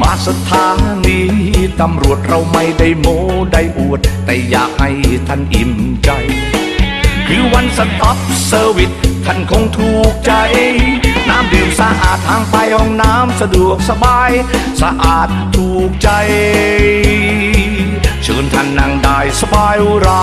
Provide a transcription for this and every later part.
มาสถานีตำรวจเราไม่ได้โมได้อวด แต่อยากให้ท่านอิ่มใจ คือวันสต็อปเซอร์วิสท่านคงถูกใจ น้ำดื่มสะอาดทางไปห้องน้ำสะดวกสบาย สะอาดถูกใจ เชิญท่านนั่งได้สบายรา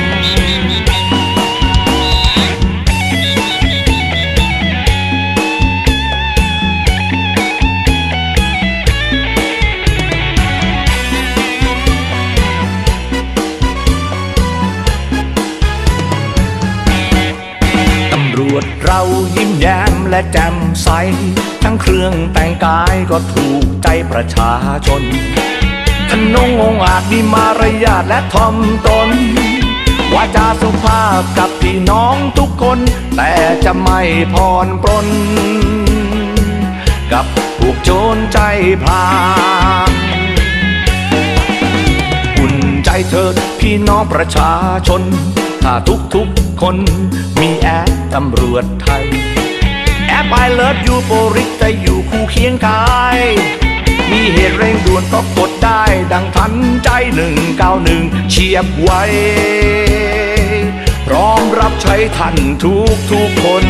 วจเรายิ้มแย้มและแจ่มใส ทั้งเครื่องแต่งกายก็ถูกใจประชาชนทนงองอาจมีมารยาทและทอมตนวาจาสุภาพกับพี่น้องทุกคน แต่จะไม่พรปรนกับพวกโจรใจพลาอุ่นใจเถิดพี่น้องประชาชน ถ้าทุกทุกๆคนมี ตำรวจไทย แอปไอเลิฟยูโปริกจะอยู่คู่เคียงกาย มีเหตุเร่งด่วนก็กดได้ดังทันใจหนึ่งเก้าหนึ่งเฉียบไวพร้อมรับใช้ท่านทุกทุกคน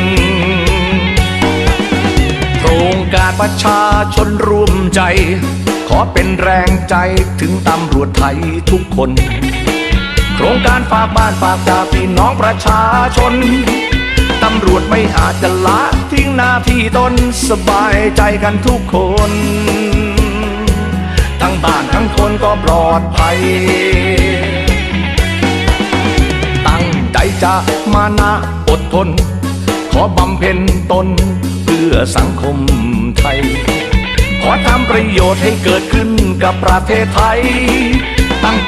โครงการประชาชนร่วมใจ ขอเป็นแรงใจถึงตำรวจไทยทุกคน โครงการฝากบ้านฝากจาพี่น้องประชาชน ตำรวจไม่อาจจะละทิ้งหน้าที่ตนสบายใจกันทุกคน ทั้งบ้านทั้งคนก็ปลอดภัย ตั้งใจจะมานะอดทน ขอบำเพ็ญตนเพื่อสังคมไทย ขอทำประโยชน์ให้เกิดขึ้นกับประเทศไทย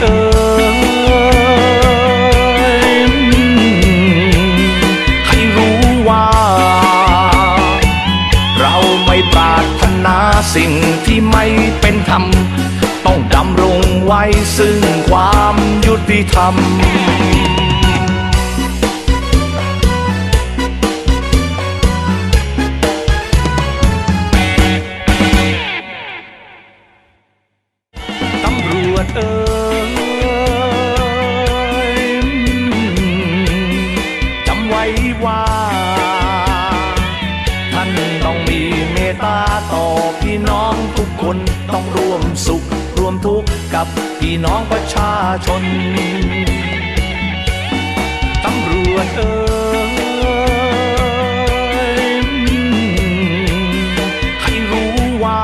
เอ่ยให้รู้ว่า เราไม่ปรารถนาสิ่งที่ไม่เป็นธรรม ต้องดำรงไว้ซึ่งความยุติธรรมตำรวจเอ่ ตตาต่อพี่น้องทุกคนต้องร่วมสุขร่วมทุกข์กับพี่น้องประชาชนตำรวจเอ่ยให้รู้ว่า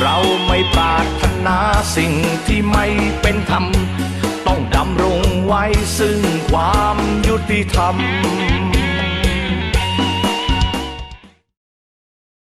เราไม่ปรารถนาสิ่งที่ไม่เป็นธรรม ต้องดำรงไว้ซึ่งความยุติธรรม